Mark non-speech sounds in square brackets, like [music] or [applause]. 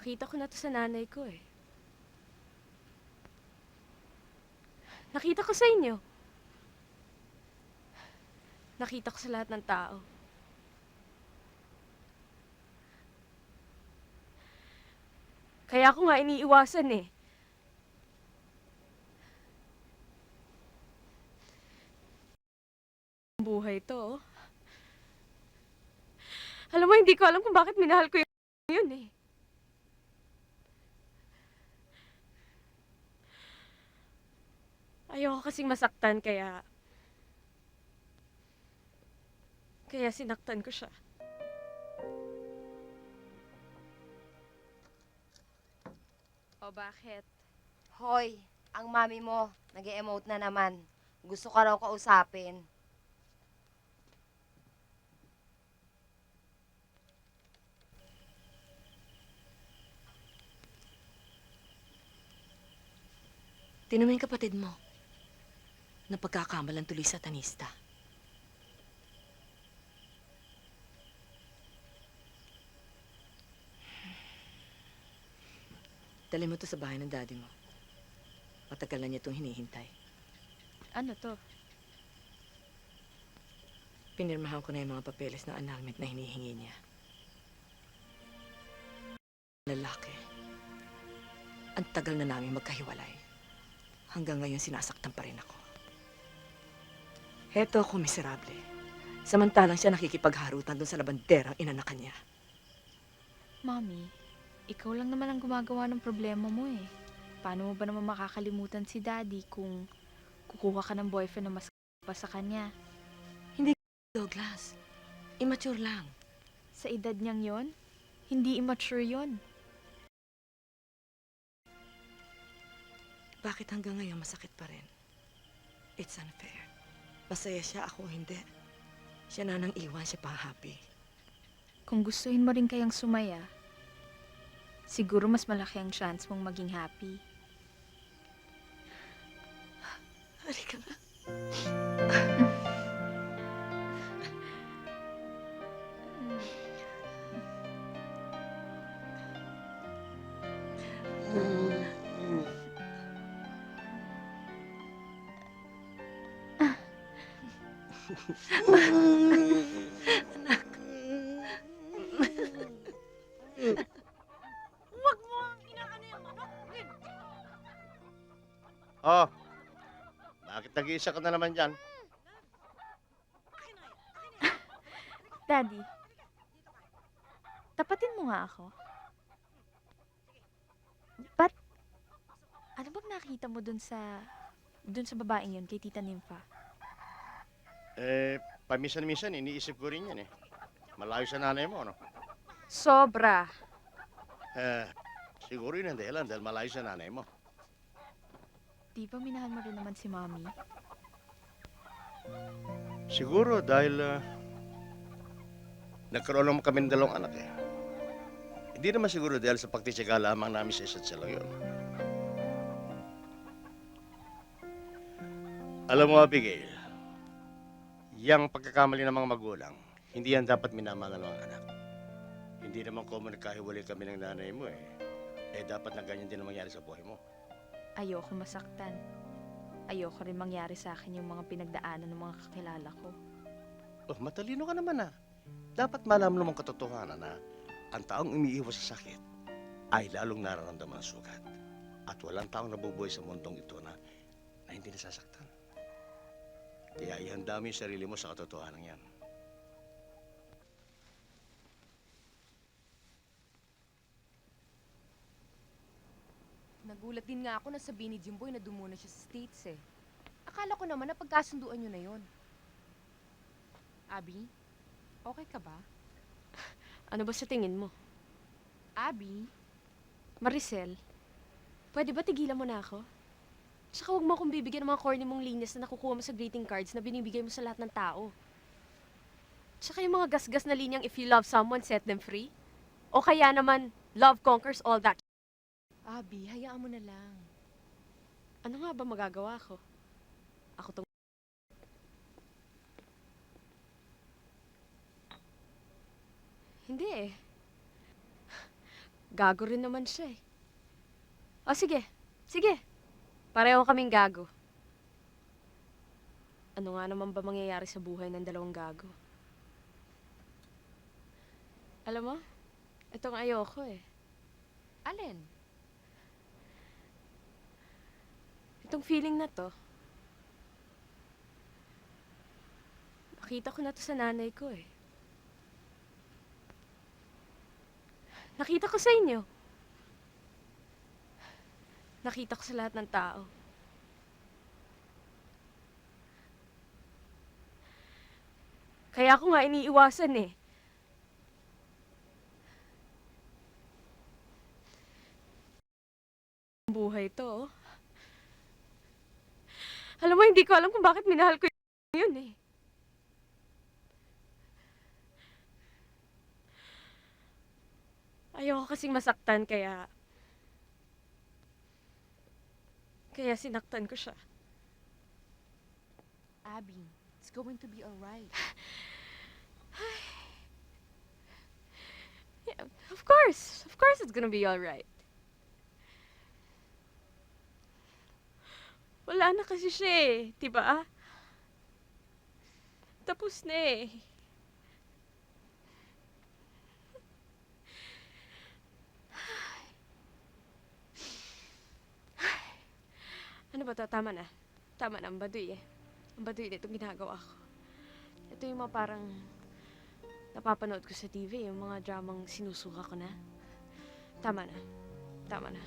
Nakita ko na to sa nanay ko eh. Nakita ko sa inyo. Nakita ko sa lahat ng tao. Kaya ako nga iniiwasan eh. Buhay to. oh. Alam mo, hindi ko alam kung bakit minahal ko yung [laughs] yun eh. Ayoko kasing masaktan kaya... Kaya sinaktan ko siya. O bakit? Hoy, ang mami mo, nag emote na naman. Gusto ka raw kausapin. Tinamay yung kapatid mo. Napagkakamalan tuloy sa tanista. Dali mo to sa bahay ng daddy mo. Matagal na niya itong hinihintay. Ano to? Pinirmahan ko na yung mga papeles ng annulment na hinihingi niya. Lalaki. Ang tagal na namin magkahiwalay. Hanggang ngayon sinasaktan pa rin ako. Heto ako miserable. Samantalang siya nakikipagharutan doon sa labanderang inanakan niya. Mommy, ikaw lang naman ang gumagawa ng problema mo eh. Paano mo ba naman makakalimutan si Daddy kung kukuha ka ng boyfriend na mas pa sa kanya? Douglas, immature lang. Sa edad niyang yon, hindi immature yon. Bakit hanggang ngayon masakit pa rin? It's unfair. Masaya siya, ako hindi. Siya na nang iwan, siya pa happy. Kung gustuhin mo rin kayang sumaya, siguro mas malaki ang chance mong maging happy. Halika na. Oh, bakit nag-iisa ka na naman dyan? Daddy, tapatin mo nga ako. Ba't, ano bang nakita mo dun sa, dun sa babaeng yun, kay Tita Nympha? Eh, paminsan-minsan, iniisip ko rin yan eh. Malayo sa nanay mo, no? Sobra. Eh, siguro yun ang dahilan dahil malayo sa nanay mo. Di ba minahal mo rin naman si Mommy? Siguro dahil ah, nagkaroon naman kami ng dalawang anak eh. Hindi naman siguro dahil sa pagtitsaga lamang namin sa isa't isa lang yun. Alam mo, Abigail, yung pagkakamali ng mga magulang, hindi yan dapat minamahal ng mga anak. Hindi naman common nagkahiwalay kami ng nanay mo eh. Eh, dapat na ganyan din ang mangyari sa buhay mo. Ayoko masaktan. Ayoko rin mangyari sa akin yung mga pinagdaanan ng mga kakilala ko. Oh, matalino ka naman ah. Dapat malaman mo ang katotohanan na ang taong umiiwas sa sakit ay lalong nararamdaman ang sugat. At walang taong nabubuhay sa mundong ito na, na hindi nasasaktan. Kaya ihanda mo yung sarili mo sa katotohanan yan. Nagulat din nga ako na sabihin ni Jimboy na dumuna siya sa States eh. Akala ko naman na pagkasunduan nyo na yon. Abby, okay ka ba? [laughs] Ano ba sa tingin mo? Abby, Maricel, pwede ba tigilan mo na ako? Tsaka huwag mo akong bibigyan ng mga corny mong linyas na nakukuha mo sa greeting cards na binibigay mo sa lahat ng tao. Tsaka yung mga gasgas na linyang if you love someone, set them free. O kaya naman, love conquers all that. Abby, hayaan mo na lang. Ano nga ba magagawa ko? Ako tong... Hindi eh. Gago rin naman siya eh. O sige, sige. Pareho kaming gago. Ano nga naman ba mangyayari sa buhay ng dalawang gago? Alam mo, itong ayoko eh. Alin? Itong feeling na to, nakita ko na to sa nanay ko eh. Nakita ko sa inyo. Nakita ko sa lahat ng tao. Kaya ako nga iniiwasan eh. Buhay to, oh. Alam mo, hindi ko alam kung bakit minahal ko yun eh. Ayoko kasing masaktan, kaya... Kaya sinaktan ko siya. Abby, it's going to be alright. [sighs] Yeah, of course. Of course it's gonna be alright. Wala na kasi siya eh, di ba? Tapos na eh. Ano ba to? Tama na. Tama na, ang baduy eh. Ang baduy na itong ginagawa ko. Ito yung mga parang napapanood ko sa TV, yung mga dramang sinusuka ko na. Tama na. Tama na.